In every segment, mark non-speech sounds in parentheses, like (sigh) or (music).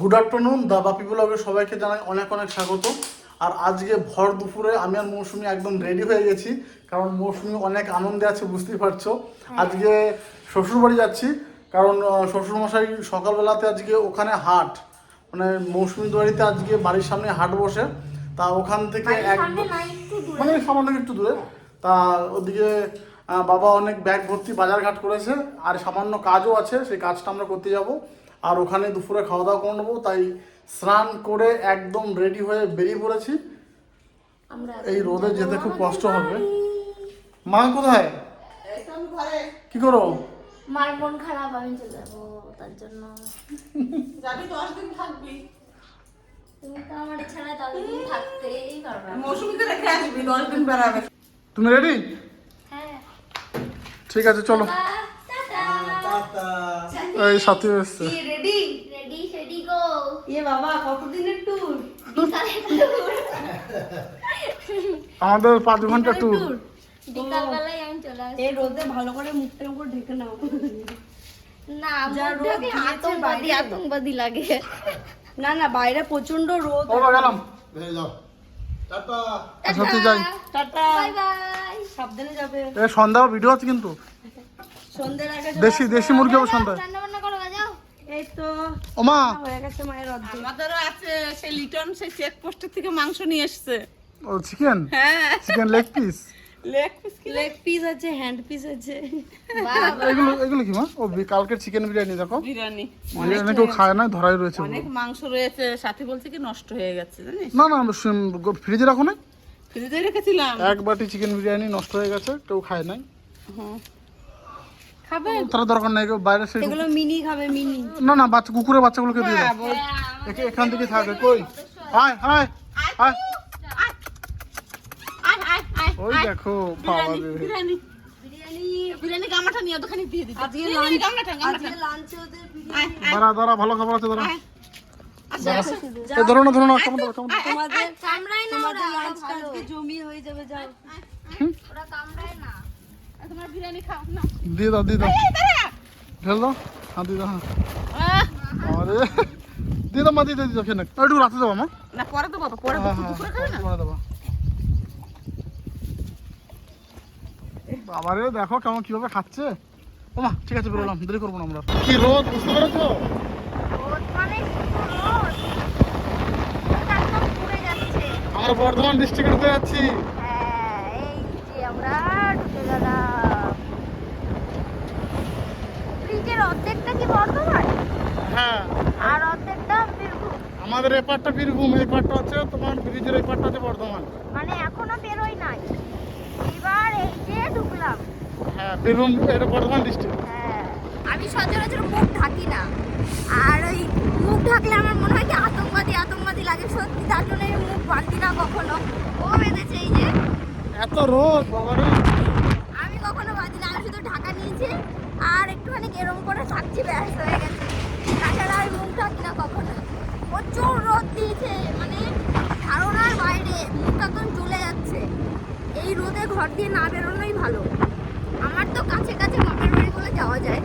Good afternoon দা বাপি ব্লগে সবাইকে জানাই অনেক অনেক স্বাগত। আর আজকে ভর দুপুরে আমি আর মৌসুমি একদম রেডি হয়ে গেছি কারণ মৌসুমি অনেক আনন্দে আছে বুঝতেই পারছ। আজকে শ্বশুরবাড়ি যাচ্ছি কারণ শ্বশুরমশাই সকালবেলাতে আজকে ওখানে হাট। মানে মৌসুমি বাড়িতে আজকে বাড়ির সামনে হাট বসে। তা ওখান থেকে এক মানে সামান্য একটু দূরে। তা ওদিকে বাবা অনেক ব্যাগ ভর্তি বাজারঘাট করেছে আর সামান্য কাজও আছে সেই কাজটা আমরা করতে যাব। আর ওখানে দুপুরে খাওয়া দাওয়া করে নেব তাই স্নান করে একদম রেডি হয়ে বেরিয়ে পড়েছি। এই রোদে যেতে খুব কষ্ট হবে। মা কোথায়? কি করো? মার মন খারাপ আমি চলে যাব তার জন্য। যাবি দশ দিন থাকবি। তুমি রেডি হ্যাঁ। ঠিক আছে চলো। এই সাথী এসছে রেডি রেডি সেডি গো এ বাবা কতদিনের ট্যুর আমাদের পাঁচ ঘণ্টা ট্যুর বিকালবেলায় আমি চলে আসি এই রোদে ভালো করে মুখটা উপর ঢেকে নাও। না যা রোদ মুখটাকে আতঙ্কবাদী আতঙ্কবাদী লাগে। না না বাইরে প্রচণ্ড রোদ। ও গেলাম। সত্যি যাই। টাটা। Bye bye. সাবধানে যাবে। এ সন্ধ্যা ভিডিও আছে কিন্তু। দেশি দেশি মুরগি হবে সন্ধ্যায়। রান্না বান্না করো যাও এই তো ও হয়ে গেছে মায়ের অর্ধেক। আমাদেরও আছে সেই লিটন সেই চেক থেকে মাংস নিয়ে এসছে। ও চিকেন হ্যাঁ। Chicken leg piece leg piece কি? লেগ পিস আছে হ্যান্ড পিস আছে। এগুলো এগুলো কি মা? ও কালকের চিকেন বিরিয়ানি দেখো। বিরিয়ানি। কেউ খায় না ধরাই রয়েছে। অনেক মাংস রয়েছে সাথে বলছে কি নষ্ট হয়ে গেছে জানিস? না না ফ্রিজে রাখো না ফ্রিজে রেখেছিলাম। এক বাটি চিকেন বিরিয়ানি নষ্ট হয়ে গেছে কেউ খায় নাই। হুম। খাবেন তার দরকার নাই বাইরে সেই এগুলো মিনি খাবে মিনি। না না বাচ্চা কুকুরের বাচ্চাগুলোকে দিয়ে দাও। হ্যাঁ, এখান থেকে থাকে কই? আয় আয় আয়। ওই দেখো বিরিয়ানি রে। বিরিয়ানি। বিরিয়ানি গামলাটা নিয়ে ওখানে দিয়ে দিতে। আজকে লাঞ্চ গামলাটা আজকে লাঞ্চে ওদের বিরিয়ানি। দাঁড়া দাঁড়া ভালো খাবার আছে দাঁড়া। আচ্ছা আচ্ছা। এ ধরো না ধরো না কেমন কেমন তোমাদের কামড়ায় না ওরা। লাঞ্চ ভালো। জমি হয়ে যাবে যাও। ওরা কামড়ায় না। দিয়ে দাও দিয়ে দাও। ঢেল দাও। হ্যাঁ দিয়ে দাও হ্যাঁ। আরে। দিয়ে দাও মা দিয়ে দিয়ে দাও খেয়ে নে। একটু রাতে যাব মা। না পরে তো বাবা পরে হ্যাঁ হ্যাঁ করে দেবো। বাবারে দেখো কেমন কীভাবে খাচ্ছে। ও মা ঠিক আছে বেরোলাম দেরি করব না আমরা। কি রোদ বুঝতে পেরেছ? মানে আমরা বর্ধমান ডিস্ট্রিক্টে যাচ্ছি হ্যাঁ এই যে আমরা ঢুকে গেলাম ব্রিজের অর্ধেকটা কি বর্ধমান? হ্যাঁ। আর অর্ধেকটা বীরভূম। আমাদের এই পাটটা বীরভূম এই পাটটা হচ্ছে তোমার ব্রিজের এই হচ্ছে বর্ধমান। মানে এখনও বেরোই নাই। এবার এই যে ঢুকলাম। হ্যাঁ বীরভূম এটা বর্ধমান ডিস্ট্রিক্ট হ্যাঁ। আমি সচরাচর মুখ ঢাকি না। আর ওই মুখ ঢাকলে আমার মনে হয় কি আতঙ্কবাদী আতঙ্কবাদী লাগে। সত্যি তার জন্য আমি মুখ বাঁধি না কখনো। ও বেঁধেছে এই যে। এত রোদ বাবারে। আমি কখনো বাঁধি না। আমি শুধু ঢাকা নিয়েছি। আর একটুখানি এরম করে থাকছি ব্যাস হয়ে গেছে। তাছাড়া আমি মুখ ঢাকি না কখনো। প্রচুর রোদ দিয়েছে মানে ধারণার বাইরে মুখ একদম চলে যাচ্ছে। এই রোদে ঘর দিয়ে না বেরোনোই ভালো। আমার তো কাছে কাছে বাপের বাড়ি বলে যাওয়া যায়।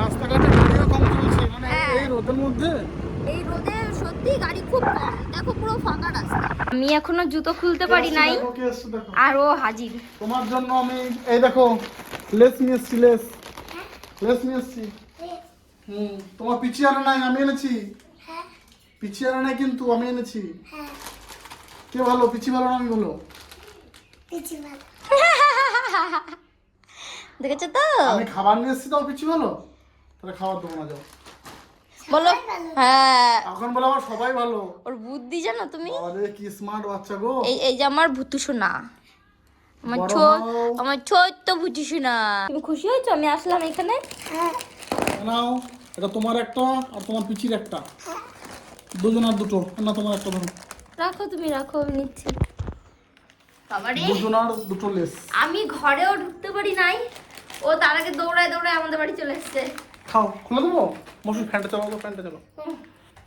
রাস্তাঘাটে গাড়িও কম চলছে মানে হ্যাঁ। এই রোদের মধ্যে? এই রোদে সত্যি গাড়ি খুব কম। দেখো পুরো ফাঁকা রাস্তা। আমি এখনও জুতো খুলতে পারি নাই। দেখো কে এসছে দেখো। আর ও হাজির। তোমার জন্য আমি এই দেখো লেস নিয়ে এসছি লেস। লেস নিয়ে এসছি হুম তোমার পিছিয়ে নাই আমি এনেছি। পিছিয়ে নাই কিন্তু আমি এনেছি। কে ভালো পিছি ভালো না আমি ভালো? দেখেছ তো? আমি খাবার নিয়ে এসছি তাও পিছি ভালো? তাহলে খাবার দেবো না যাও। বলো। হ্যাঁ। এখন বলে আমার সবাই ভালো। ওর বুদ্ধি জানো তুমি? আরে কি স্মার্ট বাচ্চা গো। এই এই যে আমার ভুতু সোনা। আমার ছোট আমার ছোট্ট তুমি খুশি হয়েছো? আমি আসলাম এখানে। নাও এটা তোমার একটা আর তোমার পিচির একটা। দুজনের দুটো না তোমার একটা ধরো। রাখো তুমি রাখো আমি নিচ্ছি। বাবারে। দুজনার দুটো লেস। আমি ঘরেও ঢুকতে পারি নাই। ও তার আগে দৌড়ায় দৌড়ায় আমাদের বাড়ি চলে এসছে। খাও খুলে দেবো? মশুর ফ্যানটা চালাও তো ফ্যানটা চালাও।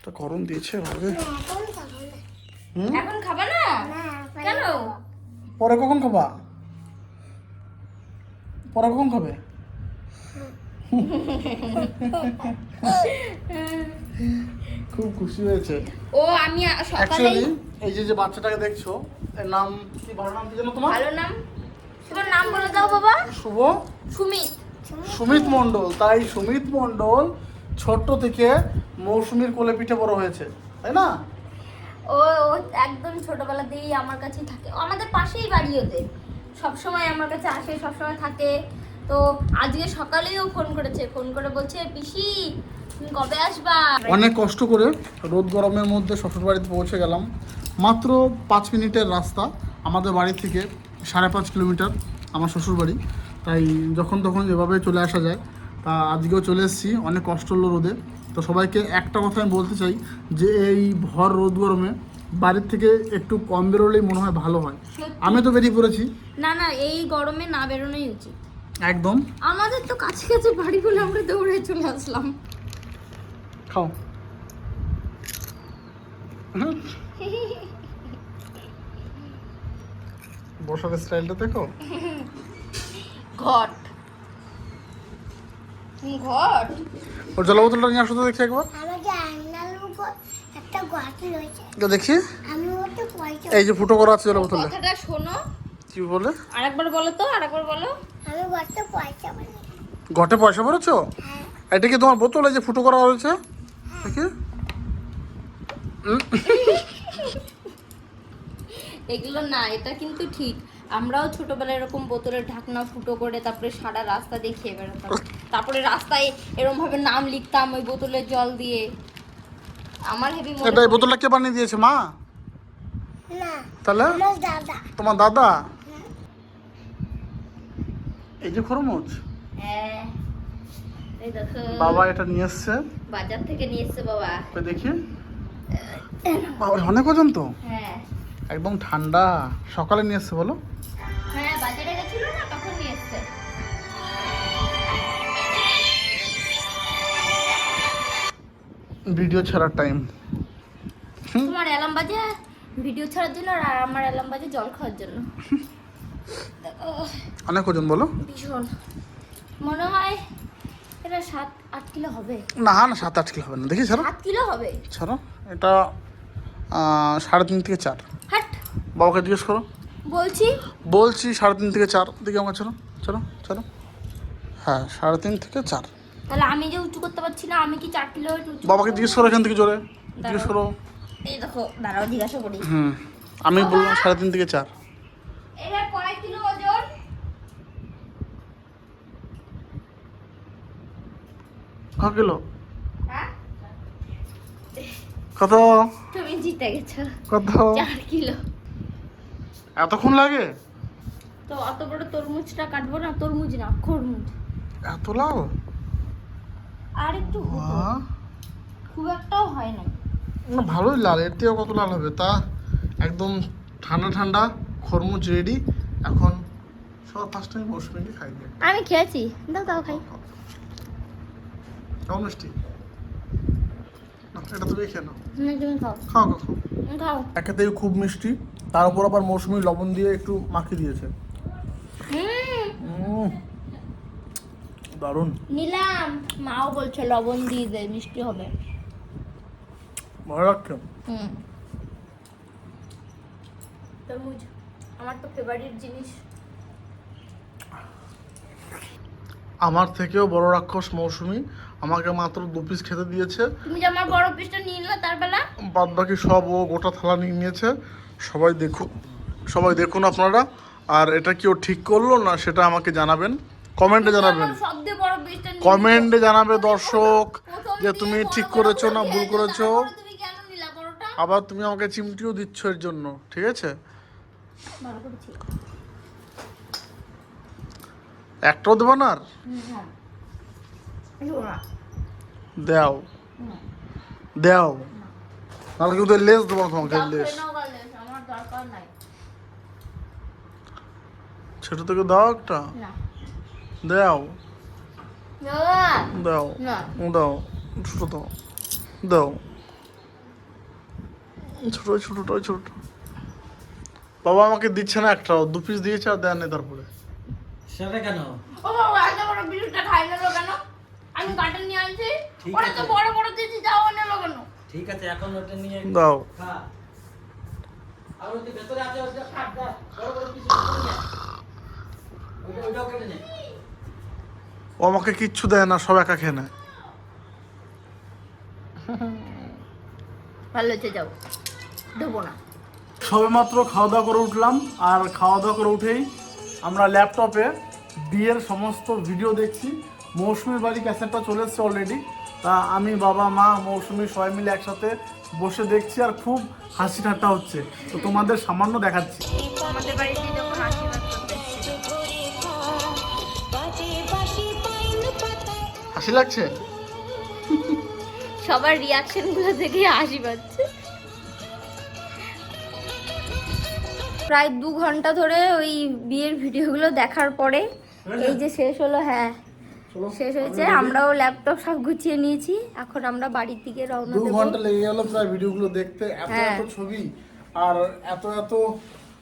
তো গরম দিয়েছে হবে এখন খাবা না। কেন? পরে কখন খাবা? পরে কখন খাবে? খুব খুশি হয়েছে। ও আমি সকালেই এই যে যে বাচ্চাটাকে দেখছ এর নাম কি? ভালো নাম কি জানো তোমার? ভালো নাম? তোমার নাম বলে দাও বাবা। শুভ? সুমিত। সুমিত মণ্ডল। তাই সুমিত মণ্ডল ছোট্ট থেকে মৌসুমীর কোলে পিঠে বড় হয়েছে। তাই না? ও একদম ছোটবেলা দিয়েই আমার কাছেই থাকে। আমাদের পাশেই বাড়ি ওদের। সবসময় আমার কাছে আসে, সবসময় থাকে। তো আজকে সকালেই ও ফোন করেছে। ফোন করে বলছে, পিসি কবে আসবা? অনেক কষ্ট করে রোদ গরমের মধ্যে শ্বশুর বাড়িতে পৌঁছে গেলাম। মাত্র পাঁচ মিনিটের রাস্তা আমাদের বাড়ি থেকে, সাড়ে পাঁচ কিলোমিটার আমার শ্বশুর বাড়ি। তাই যখন তখন এভাবে চলে আসা যায়। তা আজকেও চলে এসেছি। অনেক কষ্ট হলো রোদে। তো সবাইকে একটা কথা আমি বলতে চাই যে এই ভর রোদ গরমে বাড়ির থেকে একটু কম বেরোলেই মনে হয় ভালো হয়। আমি তো বেরিয়ে পড়েছি। না না এই গরমে না বেরোনোই উচিত। একদম। আমাদের তো কাছে কাছে বাড়ি বলে আমরা দৌড়ে চলে আসলাম। খাও। বসার স্টাইলটা দেখো। ঘট ঘট ওর জল বোতলটা নিয়ে আসো তো দেখি একবার। একটা রয়েছে। দেখি। আমি ওতে পয়সা এই যে ফুটো করা আছে জল বোতলে কথাটা শোনো। কি বলে? আরেকবার বলো তো আরেকবার বলো। আমি গাছটা পয়সা বানাই। ঘটে পয়সা ভরেছো? হ্যাঁ। এটা কি তোমার বোতল এই যে ফুটো করা হয়েছে? দেখি। এগুলো না এটা কিন্তু ঠিক। আমরাও ছোটবেলায় এরকম বোতলের ঢাকনা ফুটো করে তারপরে সারা রাস্তা দেখিয়ে বেড়াতাম। তারপরে রাস্তায় এরকম ভাবে নাম লিখতাম ওই বোতলের জল দিয়ে। আমার হেভি এটা এই বোতলটা কে বানিয়ে দিয়েছে মা? না তাহলে? আমার দাদা। তোমার দাদা? এই যে খরমুজ। হ্যাঁ এই দেখো। বাবা এটা নিয়ে এসছে। বাজার থেকে নিয়ে এসছে বাবা। ওই দেখি? বাবা অনেক ওজন তো। হ্যাঁ। একদম ঠান্ডা। সকালে নিয়ে এসছে বলো। ভিডিও ছাড়ার টাইম তোমার অ্যালার্ম বাজে? ভিডিও ছাড়ার জন্য আর আমার অ্যালার্ম বাজে জল খাওয়ার জন্য। দেখো। অনেক ওজন বলো। ভীষণ। মনে হয় এটা সাত আট কিলো হবে। না না সাত আট কিলো হবে না। দেখি ছাড়ো। সাত কিলো হবে? ছাড়ো। এটা সাড়ে তিন থেকে চার। হাট। বাবাকে জিজ্ঞেস করো। বলছি। বলছি সাড়ে তিন থেকে চার। দিকে আমার চলো চলো চলো হ্যাঁ সাড়ে তিন থেকে চার। তাহলে আমি যে উঁচু করতে পারছি না আমি কি চার কিলো বাবাকে জিজ্ঞেস করো এখান থেকে জোরে জিজ্ঞেস করো। এই দেখো দাঁড়াও জিজ্ঞাসা করি। হুম আমি বললাম সাড়ে তিন থেকে চার। এটা কয় কিলো ওজন? ক কিলো? হ্যাঁ? কত? তুমি জিতে গেছো। কত? চার কিলো। এতক্ষণ লাগে? তো অত বড় তরমুজটা কাটবো না তরমুজ না খরমুজ। এত লাল? আর একটু হতো খুব একটাও হয় না না ভালোই লাল এর থেকেও কত লাল হবে? তা একদম ঠান্ডা ঠান্ডা খরমুজ রেডি এখন সবার ফার্স্ট টাইম মৌসুমিকে খাই দিয়ে আমি খেয়েছি। দাও দাও খাই। কেমন মিষ্টি? এটা তুমি খেয়ে নাও। খাও। খাও খাও খাও। খাও। একেতেই খুব মিষ্টি। তার উপর আবার মৌসুমি লবণ দিয়ে একটু মাখিয়ে দিয়েছে হুম উম, দারুণ। নিলাম। মাও বলছে লবণ দিয়ে দে মিষ্টি হবে। ভালো লাগছে। হুম। তরমুজ আমার তো ফেভারিট জিনিস। আমার থেকেও বড় রাক্ষস মৌসুমি আমাকে মাত্র দু পিস খেতে দিয়েছে। তুমি যে আমার বড় পিসটা নিয়ে নিলে তার বেলা? বাদ বাকি সব ও গোটা থালা নিয়ে নিয়েছে। সবাই দেখুন সবাই দেখুন আপনারা। আর এটা কি ও ঠিক করল না সেটা আমাকে জানাবেন। কমেন্টে জানাবেন। কমেন্টে জানাবে দর্শক যে তুমি ঠিক করেছ না ভুল করেছ? তারপরে তুমি কেন নিলা বড়টা? আবার তুমি আমাকে চিমটিও দিচ্ছ এর জন্য ঠিক আছে? একটাও দেবো না আর? দেও। দেও। নাহলে কিন্তু লেস দেবো না তোমাকে লেস। ছোট থেকে দাও একটা? না। দেও দাও দাও ছোট দাও দাও ছোট ছোটটা ছোট বাবা আমাকে দিচ্ছে না একটা দু পিস দিয়েছে আর দেয় নেই তারপরে। সেটা কেন? ও বাবা এত বড় পিসটা খাই না কেন? আমি কাটন নিয়ে আনছি। ঠিক ওরা তো আছে। বড় বড় দিয়েছি যাও নিলো কেন? ঠিক আছে এখন ওটা নিয়ে দাও। খা। আর ওই ভেতরে আছে ওটা কাট দা বড় বড় কিছু করে নে কেটে নে। ও আমাকে কিচ্ছু দেয় না সব একা খেয়ে নেয়। ভালো যাও। দেবো না। সবেমাত্র খাওয়া দাওয়া করে উঠলাম আর খাওয়া দাওয়া করে উঠেই আমরা ল্যাপটপে বিয়ের সমস্ত ভিডিও দেখছি। মৌসুমির বাড়ি ক্যাসেটটা চলে এসছে অলরেডি তা আমি বাবা মা মৌসুমি সবাই মিলে একসাথে বসে দেখছি আর খুব হাসি ঠাট্টা হচ্ছে। তো তোমাদের সামান্য দেখাচ্ছি। আমাদের বাড়িতে হাসি লাগছে? সবার রিয়াকশনগুলো দেখে হাসি পাচ্ছে। প্রায় দু ঘণ্টা ধরে ওই বিয়ের ভিডিওগুলো দেখার পরে এই যে শেষ হলো হ্যাঁ। শেষ হয়েছে আমরাও ল্যাপটপ সব গুছিয়ে নিয়েছি। এখন আমরা বাড়ির দিকে রওনা দু ঘণ্টা লেগে গেল প্রায় ভিডিওগুলো দেখতে এত হ্যাঁ। এত ছবি আর এত এত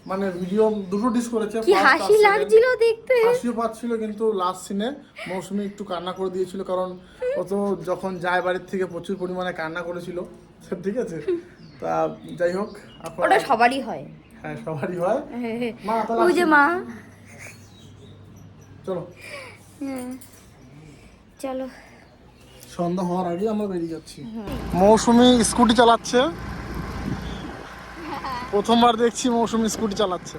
মানে ভিডিও দুটো ডিস করেছে কি হাসি লাগছিল দেখতে? হাসিও পাচ্ছিল কিন্তু লাস্ট সিনে মৌসুমী একটু কান্না করে দিয়েছিল কারণ ও তো যখন যায় বাড়ির থেকে প্রচুর পরিমাণে কান্না করেছিল (laughs) ঠিক আছে? তা যাই হোক ওটা সবারই হয়। হ্যাঁ সবারই হয়। মা তাহলে ওই যে মা। চলো। হ্যাঁ। চলো। সন্ধ্যা হওয়ার আগে আমরা বেরিয়ে যাচ্ছি। মৌসুমি স্কুটি চালাচ্ছে। প্রথমবার দেখছি মৌসুমি স্কুটি চালাচ্ছে।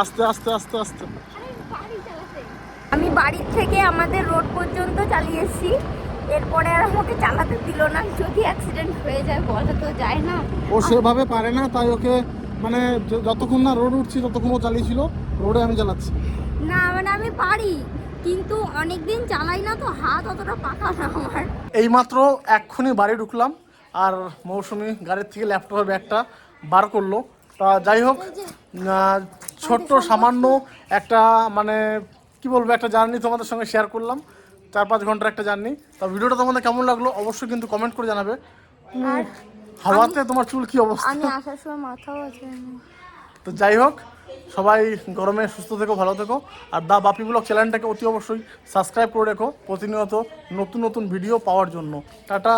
আস্তে আস্তে আস্তে আস্তে। আমি বাড়ির থেকে আমাদের রোড পর্যন্ত চালিয়েছি। এরপরে আর আমাকে চালাতে দিল না। যদি অ্যাক্সিডেন্ট হয়ে যায় বলা তো যায় না। ও সেভাবে পারে না তাই ওকে মানে যতক্ষণ না রোড উঠছি ততক্ষণ ও চালিয়েছিল রোডে আমি চালাচ্ছি। না মানে আমি পারি কিন্তু অনেক দিন চালাই না তো হাত অতটা পাকা না আমার। এইমাত্র এক্ষুনি বাড়ি ঢুকলাম আর মৌসুমি গাড়ির থেকে ল্যাপটপের ব্যাগটা বার করল। তা যাই হোক ছোট্ট সামান্য একটা মানে কি বলব একটা জার্নি তোমাদের সঙ্গে শেয়ার করলাম। চার পাঁচ ঘণ্টার একটা জার্নি তা ভিডিওটা তোমাদের কেমন লাগল অবশ্যই কিন্তু কমেন্ট করে জানাবে। হাওয়াতে তোমার চুল কি অবস্থা? আমি আসার সময় মাথাও আছে। তো যাই হোক সবাই গরমে সুস্থ থেকো ভালো থেকো। আর দা বাপি ব্লগ চ্যানেলটাকে অতি অবশ্যই সাবস্ক্রাইব করে রেখো প্রতিনিয়ত নতুন নতুন ভিডিও পাওয়ার জন্য। টাটা।